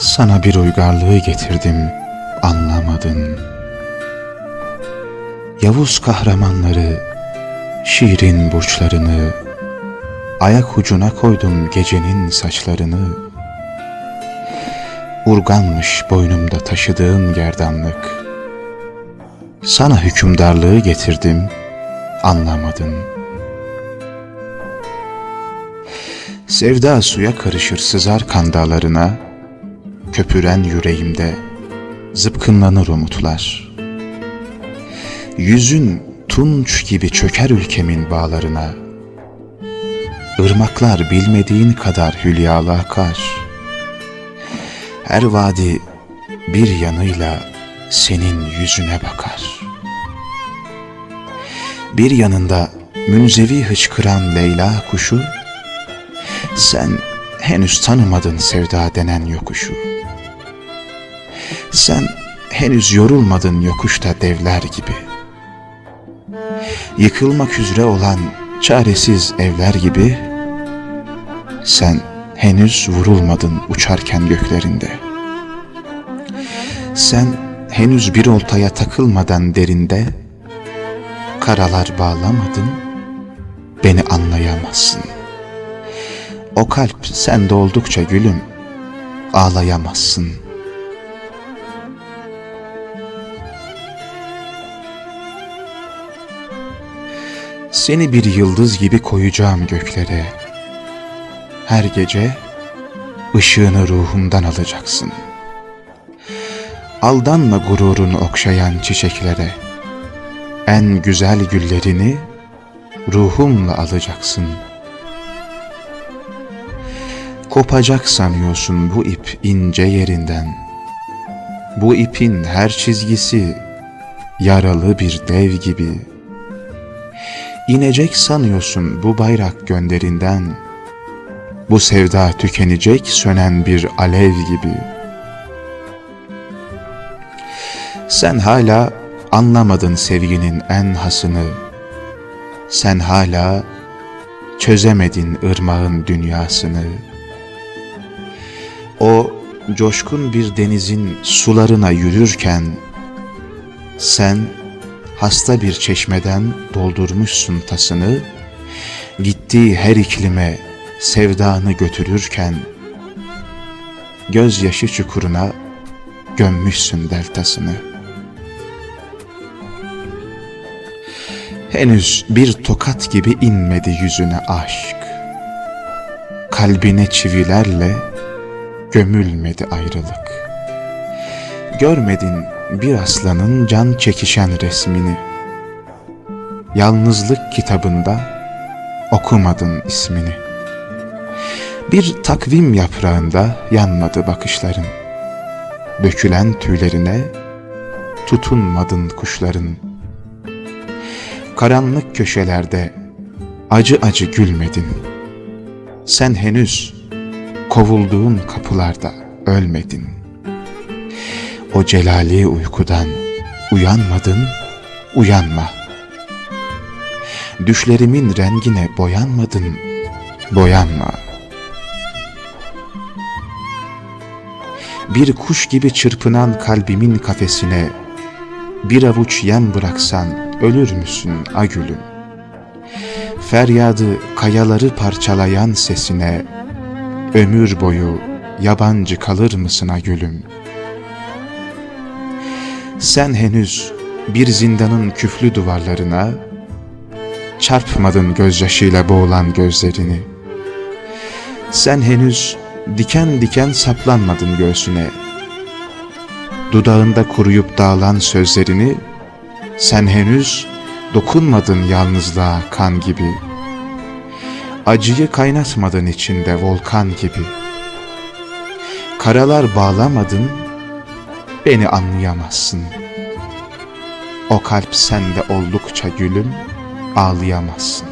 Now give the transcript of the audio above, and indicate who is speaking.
Speaker 1: Sana bir uygarlığı getirdim, anlamadın. Yavuz kahramanları, şiirin burçlarını, ayak ucuna koydum gecenin saçlarını. Urganmış boynumda taşıdığım gerdanlık. Sana hükümdarlığı getirdim, anlamadın. Sevda suya karışır sızar kan dağlarına, köpüren yüreğimde zıpkınlanır umutlar. Yüzün tunç gibi çöker ülkemin bağlarına, Irmaklar bilmediğin kadar hülyalı akar. Her vadi bir yanıyla senin yüzüne bakar. Bir yanında münzevi hıçkıran Leyla kuşu, sen henüz tanımadın sevda denen yokuşu. Sen henüz yorulmadın yokuşta devler gibi. Yıkılmak üzere olan çaresiz evler gibi, sen henüz vurulmadın uçarken göklerinde. Sen henüz bir oltaya takılmadan derinde, karalar bağlamadın, beni anlayamazsın. O kalp sende oldukça gülüm, ağlayamazsın. Seni bir yıldız gibi koyacağım göklere. Her gece ışığını ruhumdan alacaksın. Aldanma gururunu okşayan çiçeklere. En güzel güllerini ruhumla alacaksın. Kopacak sanıyorsun bu ip ince yerinden. Bu ipin her çizgisi yaralı bir dev gibi. İnecek sanıyorsun bu bayrak gönderinden. Bu sevda tükenecek sönen bir alev gibi. Sen hala anlamadın sevginin en hasını. Sen hala çözemedin ırmağın dünyasını. O coşkun bir denizin sularına yürürken sen hasta bir çeşmeden doldurmuşsun tasını, gittiği her iklime sevdanı götürürken, gözyaşı çukuruna gömmüşsün deltasını. Henüz bir tokat gibi inmedi yüzüne aşk. Kalbine çivilerle gömülmedi ayrılık. Görmedin bir aslanın can çekişen resmini. Yalnızlık kitabında okumadın ismini. Bir takvim yaprağında yanmadı bakışların. Dökülen tüylerine tutunmadın kuşların. Karanlık köşelerde acı acı gülmedin. Sen henüz kovulduğun kapılarda ölmedin. O celali uykudan uyanmadın, uyanma. Düşlerimin rengine boyanmadın, boyanma. Bir kuş gibi çırpınan kalbimin kafesine bir avuç yem bıraksan ölür müsün agülüm? Feryadı kayaları parçalayan sesine ömür boyu yabancı kalır mısın agülüm? Sen henüz bir zindanın küflü duvarlarına çarpmadın gözyaşıyla boğulan gözlerini. Sen henüz diken diken saplanmadın göğsüne. Dudağında kuruyup dağılan sözlerini sen henüz dokunmadın yalnızlığa kan gibi. Acıyı kaynatmadın içinde volkan gibi. Karalar bağlamadın, beni anlayamazsın. O kalp sende oldukça gülüm, ağlayamazsın.